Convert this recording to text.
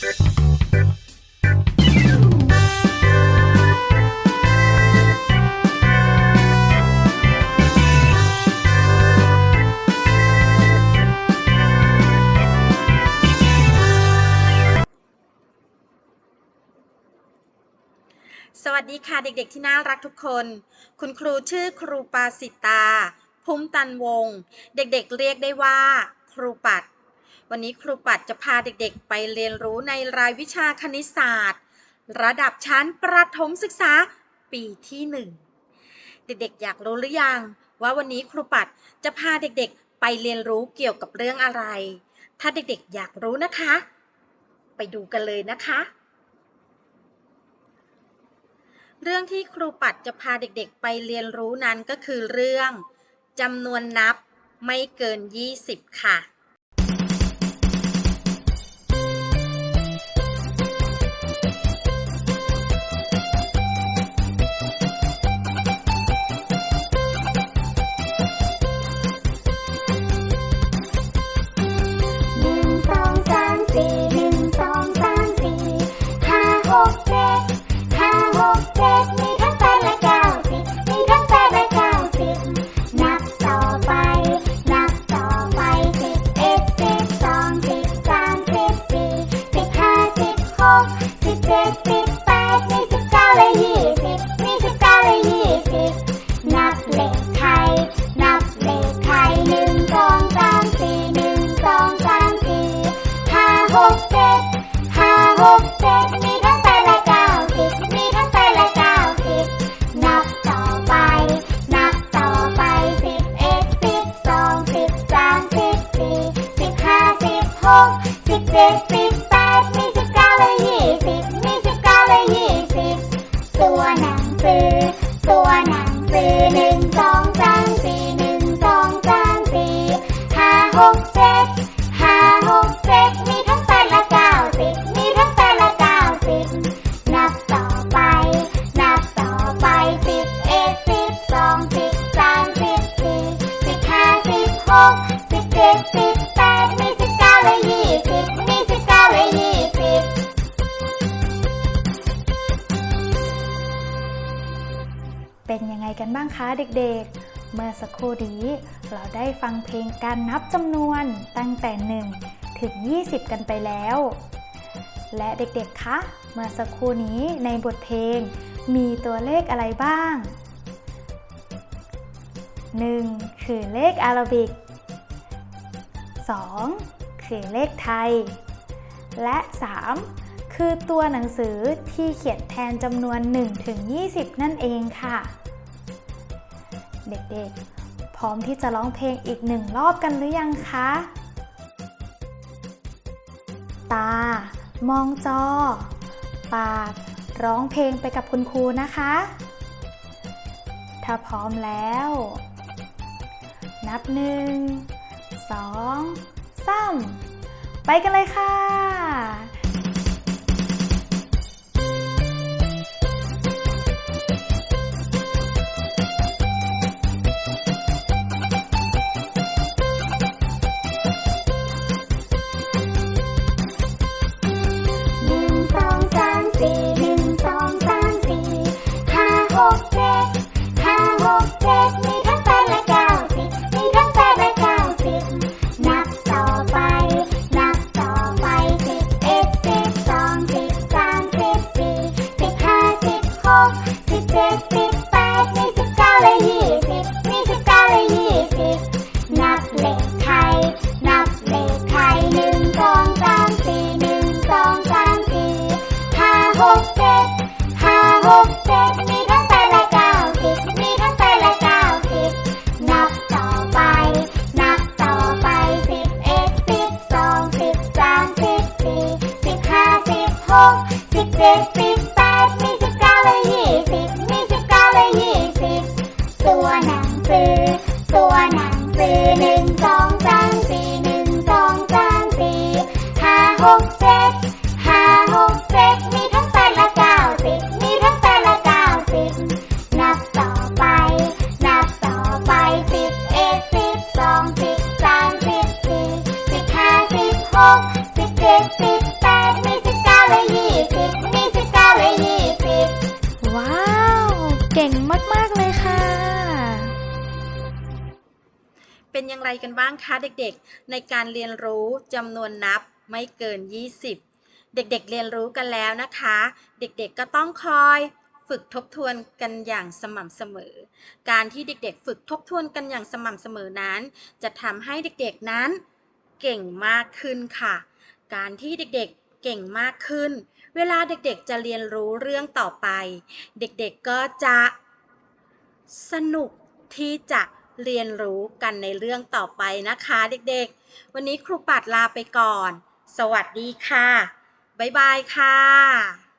สวัสดีค่ะเด็กๆที่น่ารักทุกคน คุณครูชื่อครูปาสิตา พุ่มตันวงศ์เด็กๆเรียกได้ว่า ครูปัด วันนี้ครูปัดจะพาเด็กๆ ไปเรียนรู้ในรายวิชาคณิตศาสตร์ ระดับชั้นประถมศึกษาปีที่หนึ่งเด็กๆ อยากรู้หรือยัง ว่าวันนี้ครูปัดจะพาเด็กๆ ไปเรียนรู้เกี่ยวกับเรื่องอะไร ถ้าเด็กๆ อยากรู้นะคะ ไปดูกันเลยนะคะ เรื่องที่ครูปัดจะพาเด็กๆ ไปเรียนรู้นั้นก็คือเรื่องจำนวนนับไม่เกิน 20 ค่ะ บ้างคะเด็กๆ เมื่อสักครู่นี้เราได้ฟังเพลงการนับจำนวนตั้งแต่ 1 ถึง 20 กันไปแล้ว และเด็กๆ คะ เมื่อสักครู่นี้ในบทเพลงมีตัวเลขอะไรบ้าง 1. คือเลขอาราบิก 2. คือเลขไทย และ 3. คือตัวหนังสือที่เขียนแทนจำนวน1ถึง20 นั่นเองค่ะ เด็กๆ พร้อมที่จะร้องเพลงอีกหนึ่งรอบกันหรือยังคะ ตา มองจอ ปาก ร้องเพลงไปกับคุณครูนะคะ ถ้าพร้อมแล้ว นับหนึ่ง สองสามไปกันเลยค่ะ สิ เก่งมาก ๆ เลยค่ะ เป็นอย่างไรกันบ้างคะเด็กๆ ในการเรียนรู้จำนวนนับไม่เกิน 20 เด็กๆ เรียนรู้กันแล้วนะคะ เด็กๆ ก็ต้องคอยฝึกทบทวนกันอย่างสม่ำเสมอ การที่เด็กๆ ฝึกทบทวนกันอย่างสม่ำเสมอนั้น จะทำให้เด็กๆ นั้นเก่งมากขึ้นค่ะ การที่เด็กๆ เก่งมากขึ้น เวลาเด็กๆจะเรียนรู้เรื่องต่อไป เด็กๆก็จะสนุกที่จะเรียนรู้กันในเรื่องต่อไปนะคะ เด็กๆ วันนี้ครูปัดลาไปก่อน สวัสดีค่ะ บ๊ายบายค่ะ